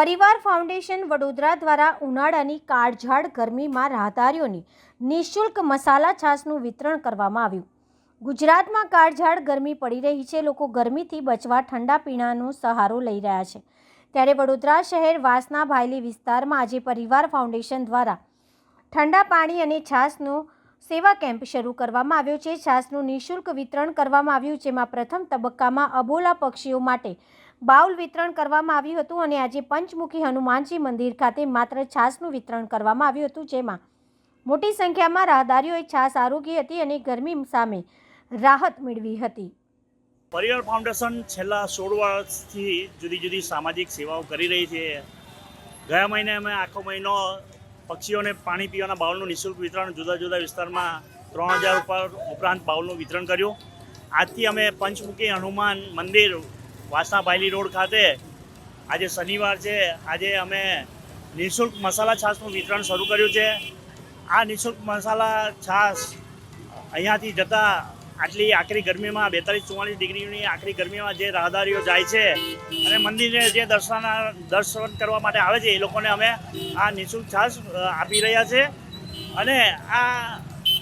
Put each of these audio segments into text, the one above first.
પરિવાર ફાઉન્ડેશન વડોદરા દ્વારા ઉનાળાની કાળઝાળ ગરમીમાં રાહદારીઓની નિઃશુલ્ક મસાલા છાશનું વિતરણ કરવામાં આવ્યું. ગુજરાતમાં કાળઝાળ ગરમી પડી રહી છે. લોકો ગરમીથી બચવા ઠંડા પીણાનો સહારો લઈ રહ્યા છે. ત્યારે વડોદરા શહેર વાસના ભાયલી વિસ્તારમાં આજે પરિવાર ફાઉન્ડેશન દ્વારા ઠંડા પાણી અને છાશનો સેવા કેમ્પ શરૂ કરવામાં આવ્યો છે. છાશનું નિઃશુલ્ક વિતરણ કરવામાં આવ્યું, જેમાં પ્રથમ તબક્કામાં અબોલા પક્ષીઓ માટે બાઉલ વિતરણ કરવામાં આવ્યું હતું અને આજે પંચમુખી હનુમાનજી મંદિર ખાતે માત્ર છાશનું વિતરણ કરવામાં આવ્યું હતું, જેમાં મોટી સંખ્યામાં રાહદારીઓએ છાશ આરોગી હતી અને ગરમી સામે રાહત મેળવી હતી. પરિવાર ફાઉન્ડેશન છેલ્લા સોળ વર્ષથી જુદી જુદી સામાજિક સેવાઓ કરી રહી છે. ગયા મહિને અમે આખો મહિનો પક્ષીઓને પાણી પીવાના બાઉલનું નિઃશુલ્ક વિતરણ જુદા જુદા વિસ્તારમાં ત્રણ હજાર ઉપર ઉપરાંત બાઉલનું વિતરણ કર્યું. આજથી અમે પંચમુખી હનુમાન મંદિર વાસણા બાયલી રોડ ખાતે આજે શનિવાર છે. આજે અમે નિઃશુલ્ક મસાલા છાશનું વિતરણ શરૂ કર્યું છે. આ નિઃશુલ્ક મસાલા છાશ અહીંયાથી જતા આટલી આખરી ગરમીમાં, બેતાલીસ ચુમ્માલીસ ડિગ્રીની આખરી ગરમીમાં જે રાહદારીઓ જાય છે અને મંદિરે જે દર્શન દર્શન કરવા માટે આવે છે, એ લોકોને અમે આ નિઃશુલ્ક છાશ આપી રહ્યા છે. અને આ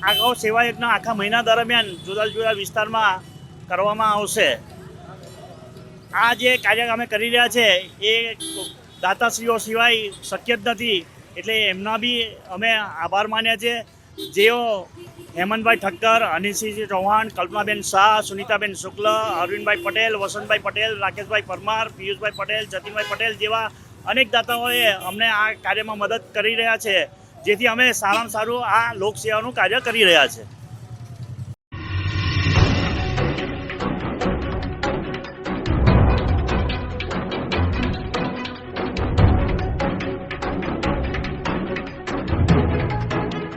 આખો સેવાયજ્ઞ આખા મહિના દરમિયાન જુદા જુદા વિસ્તારમાં કરવામાં આવશે. આ જે કાર્ય અમે કરી રહ્યા છે, એ દાતાશ્રીઓ સિવાય શક્ય જ નથી. એટલે એમના બી અમે આભાર માન્યા છે. જેઓ હેમંતભાઈ ઠક્કર અનિલસિંહ ચૌહાણ, કલ્પનાબેન શાહ, સુનીતાબેન શુક્લ, અરવિંદભાઈ પટેલ, વસંતભાઈ પટેલ, રાકેશભાઈ પરમાર, પિયુષભાઈ પટેલ, જતીનભાઈ પટેલ જેવા અનેક દાતાઓએ અમને આ કાર્યમાં મદદ કરી રહ્યા છે. જેથી અમે સારામાં સારું આ લોકસેવાનું કાર્ય કરી રહ્યા છે.